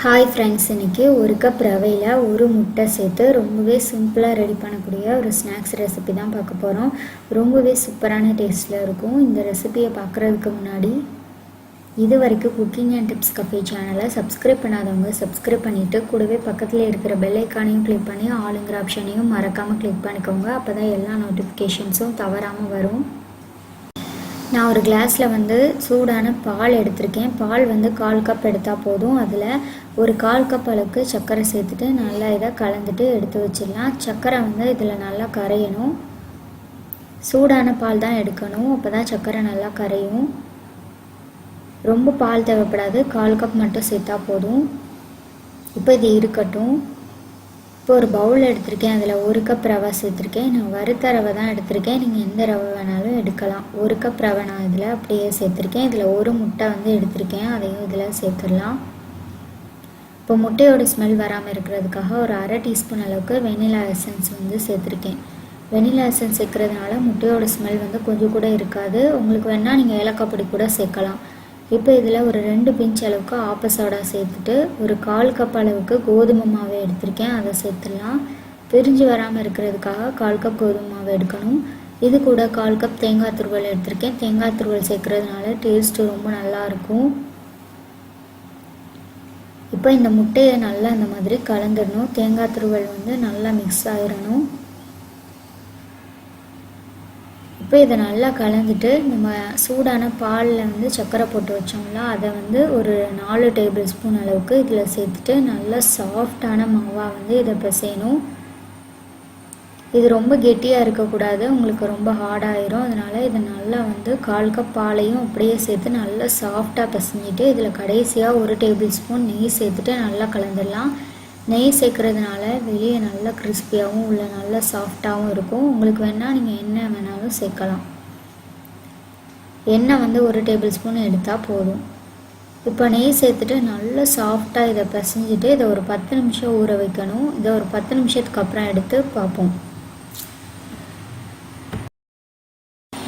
Hi friends இன்றைக்கி ஒரு cup ரவையில் ஒரு முட்டை சேர்த்து ரொம்பவே சிம்பிளாக ரெடி பண்ணக்கூடிய ஒரு ஸ்நாக்ஸ் ரெசிபி தான் பார்க்க போகிறோம் ரொம்பவே சூப்பரான டேஸ்ட்டில் இருக்கும். இந்த ரெசிபியை பார்க்குறதுக்கு முன்னாடி இது வரைக்கும் குக்கிங் அண்ட் டிப்ஸ் கஃபே சேனலை சப்ஸ்கிரைப் பண்ணாதவங்க சப்ஸ்கிரைப் பண்ணிவிட்டு கூடவே பக்கத்தில் இருக்கிற பெல் ஐக்கானையும் கிளிக் பண்ணி ஆளுங்கிற ஆப்ஷனையும் மறக்காமல் கிளிக் பண்ணிக்கோங்க. அப்போ தான் எல்லா நோட்டிஃபிகேஷன்ஸும் தவறாமல் வரும். நான் ஒரு கிளாஸில் வந்து சூடான பால் எடுத்திருக்கேன். பால் வந்து கால் கப் எடுத்தால் போதும். அதில் ஒரு கால் கப் அளவுக்கு சர்க்கரை சேர்த்துட்டு நல்லா இதை கலந்துட்டு எடுத்து வச்சிடலாம். சர்க்கரை வந்து இதில் நல்லா கரையணும். சூடான பால் தான் எடுக்கணும். அப்போ தான் சர்க்கரை நல்லா கரையும். ரொம்ப பால் தேவைப்படாது. கால் கப் மட்டும் சேர்த்தா போதும். இப்போ இது இருக்கட்டும். இப்போ ஒரு பவுல் எடுத்திருக்கேன் அதில் ஒரு கப் ரவை சேர்த்துருக்கேன். நான் வறுத்த ரவை தான் எடுத்திருக்கேன். நீங்கள் எந்த ரவை வேணாலும் எடுக்கலாம். ஒரு கப் ரவை நான் இதில் அப்படியே சேர்த்துருக்கேன். இதில் ஒரு முட்டை வந்து எடுத்திருக்கேன். அதையும் இதில் சேர்த்துடலாம். இப்போ முட்டையோட ஸ்மெல் வராமல் இருக்கிறதுக்காக ஒரு அரை டீஸ்பூன் அளவுக்கு வெனிலா எசன்ஸ் வந்து சேர்த்துருக்கேன். வெனிலா எசன்ஸ் சேர்க்குறதுனால முட்டையோட ஸ்மெல் வந்து கொஞ்சம் கூட இருக்காது. உங்களுக்கு வேணால் நீங்கள் ஏலக்காய் பொடி கூட சேர்க்கலாம். இப்போ இதில் ஒரு ரெண்டு பிஞ்ச் அளவுக்கு ஆப்ப சோடா சேர்த்துட்டு ஒரு கால் கப் அளவுக்கு கோதுமை மாவை எடுத்திருக்கேன். அதை சேர்த்துடலாம். பிரிஞ்சு வராமல் இருக்கிறதுக்காக கால் கப் கோதுமை மாவு எடுக்கணும். இது கூட கால் கப் தேங்காய் துருவல் எடுத்திருக்கேன். தேங்காய் துருவல் சேர்க்கறதுனால டேஸ்ட்டு ரொம்ப நல்லாயிருக்கும் இப்போ இந்த முட்டையை நல்லா இந்த மாதிரி கலந்துடணும். தேங்காய் துருவல் வந்து நல்லா மிக்ஸ் ஆயிடணும். இப்போ இதை நல்லா கலந்துட்டு நம்ம சூடான பாலில் வந்து சர்க்கரை போட்டு வச்சோம்ல அதை வந்து ஒரு நாலு டேபிள் ஸ்பூன் அளவுக்கு இதில் சேர்த்துட்டு நல்லா சாஃப்டான மாவாக வந்து இதை பிசையணும். இது ரொம்ப கெட்டியாக இருக்கக்கூடாது உங்களுக்கு ரொம்ப ஹார்டாயிரும் அதனால் இதை நல்லா வந்து கால் கப் பாலையும் அப்படியே சேர்த்து நல்லா சாஃப்டாக பிசைஞ்சிட்டு இதில் கடைசியாக ஒரு டேபிள் ஸ்பூன் நெய் சேர்த்துட்டு நல்லா கலந்துடலாம். நெய் சேர்க்குறதுனால வெளியே நல்லா கிறிஸ்பியாகவும் உள்ள நல்லா சாஃப்டாகவும் இருக்கும். உங்களுக்கு வேணால் நீங்கள் எண்ணெய் வேணாலும் சேர்க்கலாம். எண்ணெய் வந்து ஒரு டேபிள் ஸ்பூன் எடுத்தால் போதும். இப்போ நெய் சேர்த்துட்டு நல்லா சாஃப்டாக இதை பிசைஞ்சிட்டு இதை ஒரு பத்து நிமிஷம் ஊற வைக்கணும். இதை ஒரு பத்து நிமிஷத்துக்கு அப்புறம் எடுத்து பார்ப்போம்.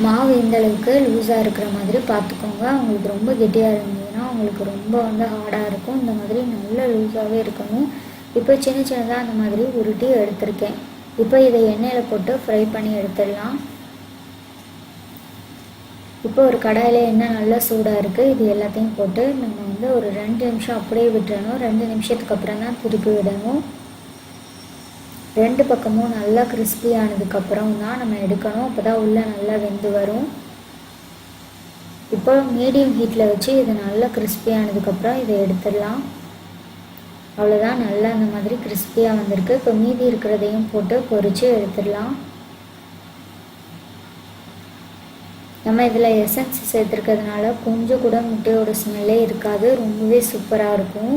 மாவு இந்த அளவுக்கு லூஸாக இருக்கிற மாதிரி பார்த்துக்கோங்க. உங்களுக்கு ரொம்ப கெட்டியாக இருந்ததுன்னா உங்களுக்கு ரொம்ப வந்து ஹார்டாக இருக்கும். இந்த மாதிரி நல்ல லூஸாகவே இருக்கணும். இப்போ சின்ன சின்னதாக அந்த மாதிரி உருட்டி எடுத்திருக்கேன். இப்போ இதை எண்ணெயில் போட்டு ஃப்ரை பண்ணி எடுத்துடலாம். இப்போ ஒரு கடாயில் எண்ணெய் நல்லா சூடாக இருக்குது இது எல்லாத்தையும் போட்டு நம்ம வந்து ஒரு ரெண்டு நிமிஷம் அப்படியே விட்டுறணும். ரெண்டு நிமிஷத்துக்கு அப்புறம் தான் திருப்பி விடணும். ரெண்டு பக்கமும் நல்லா கிறிஸ்பி ஆனதுக்கப்புறம் தான் நம்ம எடுக்கணும். அப்போ தான் உள்ளே நல்லா வெந்து வரும். இப்போ மீடியம் ஹீட்டில் வச்சு இது நல்லா கிறிஸ்பி ஆனதுக்கப்புறம் இதை எடுத்துடலாம். அவ்வளோதான் நல்லா அந்த மாதிரி கிறிஸ்பியாக வந்திருக்கு. இப்போ மீதி இருக்கிறதையும் போட்டு பொரித்து எடுத்துடலாம். நம்ம இதில் எசன்ஸ் சேர்த்துருக்கிறதுனால கொஞ்சம் கூட முட்டையோட ஸ்மெல்லே இருக்காது. ரொம்பவே சூப்பராக இருக்கும்.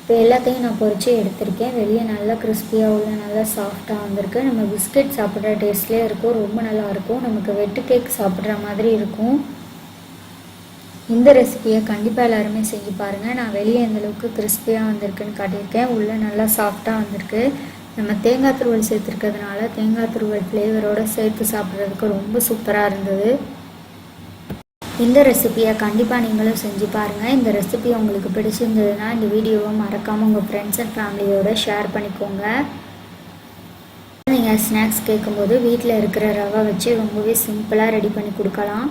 இப்போ எல்லாத்தையும் நான் பொரித்து எடுத்திருக்கேன். வெளியே நல்லா கிறிஸ்பியாக உள்ள நல்லா சாஃப்டாக வந்திருக்கு. நம்ம பிஸ்கெட் சாப்பிட்ற டேஸ்ட்லேயே இருக்கும். ரொம்ப நல்லாயிருக்கும் நமக்கு வெட்டு கேக் சாப்பிட்ற மாதிரி இருக்கும். இந்த ரெசிபியை கண்டிப்பாக எல்லாருமே செஞ்சு பாருங்கள் நான் வெளியே எந்தளவுக்கு கிறிஸ்பியாக வந்திருக்குன்னு காட்டியிருக்கேன். உள்ளே நல்லா சாஃப்டாக வந்திருக்கு. நம்ம தேங்காய் துருவல் சேர்த்துருக்கிறதுனால தேங்காய் துருவல் ஃப்ளேவரோடு சேர்த்து சாப்பிட்றதுக்கு ரொம்ப சூப்பராக இருந்தது. இந்த ரெசிபியை கண்டிப்பாக நீங்களும் செஞ்சு பாருங்கள் இந்த ரெசிபி உங்களுக்கு பிடிச்சிருந்ததுன்னா இந்த வீடியோவை மறக்காமல் உங்கள் ஃப்ரெண்ட்ஸ் அண்ட் ஃபேமிலியோடு ஷேர் பண்ணிக்கோங்க. நீங்கள் ஸ்நாக்ஸ் கேட்கும்போது வீட்டில் இருக்கிற ரவை வச்சு ரொம்பவே சிம்பிளாக ரெடி பண்ணி கொடுக்கலாம்.